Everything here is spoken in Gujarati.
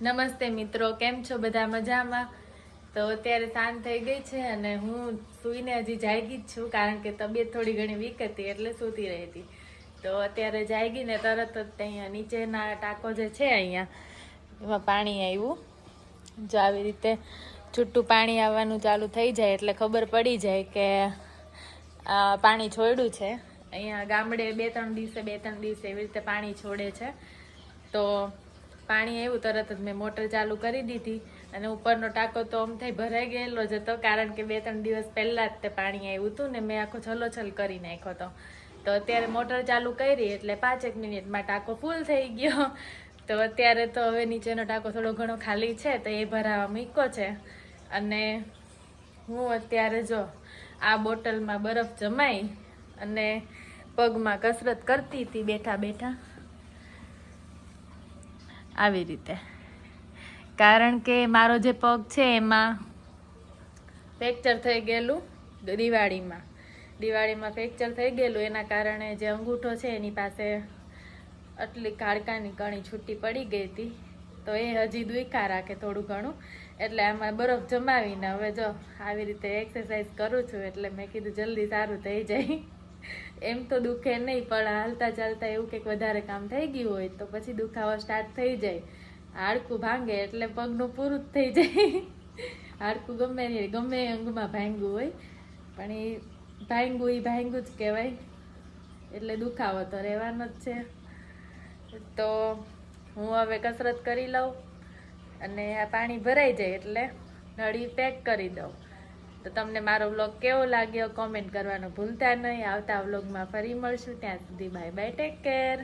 નમસ્તે મિત્રો, કેમ છો બધા મજામાં? તો અત્યારે સાંજ થઈ ગઈ છે અને હું સૂઈને હજી જાગી જ છું કારણ કે તબિયત થોડી ઘણી વીક હતી એટલે સૂતી રહી હતી. તો અત્યારે જાગી ને તરત જ અહીંયા નીચેના ટાંકો જે છે અહીંયા, એમાં પાણી આવ્યું જો આવી રીતે છૂટું પાણી આવવાનું ચાલુ થઈ જાય એટલે ખબર પડી જાય કે પાણી છોડ્યું છે. અહીંયા ગામડે બે ત્રણ દિવસે બે ત્રણ દિવસે એવી રીતે પાણી છોડે છે. તો પાણી આવ્યું તરત જ મેં મોટર ચાલુ કરી દીધી અને ઉપરનો ટાંકો તો આમ થઈ ભરાઈ ગયેલો જ હતો, કારણ કે બે ત્રણ દિવસ પહેલાં જ તે પાણી આવ્યું હતું ને મેં આખો છલોછલ કરી નાખ્યો હતો. તો અત્યારે મોટર ચાલુ કરી એટલે પાંચેક મિનિટમાં ટાંકો ફૂલ થઈ ગયો. તો અત્યારે તો હવે નીચેનો ટાંકો થોડો ઘણો ખાલી છે, તો એ ભરાવા મૂક્યો છે. અને હું અત્યારે જો આ બોટલમાં બરફ જમાઈ અને પગમાં કસરત કરતી હતી બેઠા બેઠા આવી રીતે. કારણ કે મારો જે પગ છે એમાં ફ્રેક્ચર થઈ ગયેલું દિવાળીમાં. દિવાળીમાં ફ્રેક્ચર થઈ ગયેલું, એના કારણે જે અંગૂઠો છે એની પાસે આટલી કાળકાની કણી છૂટી પડી ગઈ હતી. તો એ હજી દુખા રાખે થોડું ઘણું. એટલે આમાં બરફ જમાવીને હવે જો આવી રીતે એક્સરસાઇઝ કરું છું, એટલે મેં કીધું જલ્દી સારું થઈ જાય. એમ તો દુખે નહીં, પણ હાલતા ચાલતા એવું કંઈક વધારે કામ થઈ ગયું હોય તો પછી દુખાવો સ્ટાર્ટ થઈ જાય. હાડકું ભાંગે એટલે પગનું પૂરું જ થઈ જાય. હાડકું ગમે નહીં ગમે અંગમાં ભાંગ્યું હોય, પણ એ ભાંગ્યું એ ભાંગ્યું જ કહેવાય. એટલે દુખાવો તો રહેવાનો જ છે. તો હું હવે કસરત કરી લઉં અને આ પાણી ભરાઈ જાય એટલે નળી પેક કરી દઉં. તો તમને મારો વ્લોગ કેવો લાગ્યો? કોમેન્ટ કરવાનું ભૂલતા નહીં. આવતા વ્લોગમાં ફરી મળશું. ત્યાં સુધી બાય બાય ટેક કેર